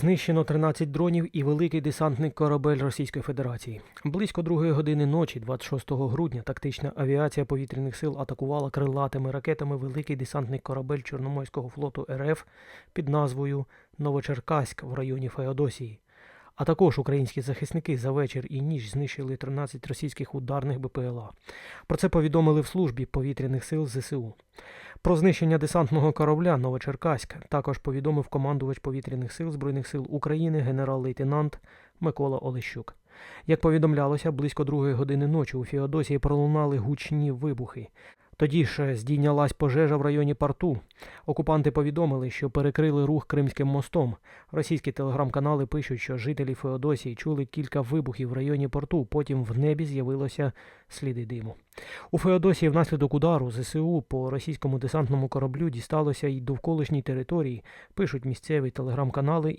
Знищено 13 дронів і великий десантний корабель Російської Федерації. Близько другої години ночі, 26 грудня, тактична авіація повітряних сил атакувала крилатими ракетами великий десантний корабель Чорноморського флоту РФ під назвою Новочеркаськ в районі Феодосії. А також українські захисники за вечір і ніч знищили 13 російських ударних БПЛА. Про це повідомили в службі повітряних сил ЗСУ. Про знищення десантного корабля Новочеркаськ також повідомив командувач повітряних сил Збройних сил України генерал-лейтенант Микола Олещук. Як повідомлялося, близько другої години ночі у Феодосії пролунали гучні вибухи. Тоді ж здійнялась пожежа в районі порту. Окупанти повідомили, що перекрили рух Кримським мостом. Російські телеграм-канали пишуть, що жителі Феодосії чули кілька вибухів в районі порту, потім в небі з'явилося сліди диму. У Феодосії внаслідок удару ЗСУ по російському десантному кораблю дісталося й довколишній території, пишуть місцеві телеграм-канали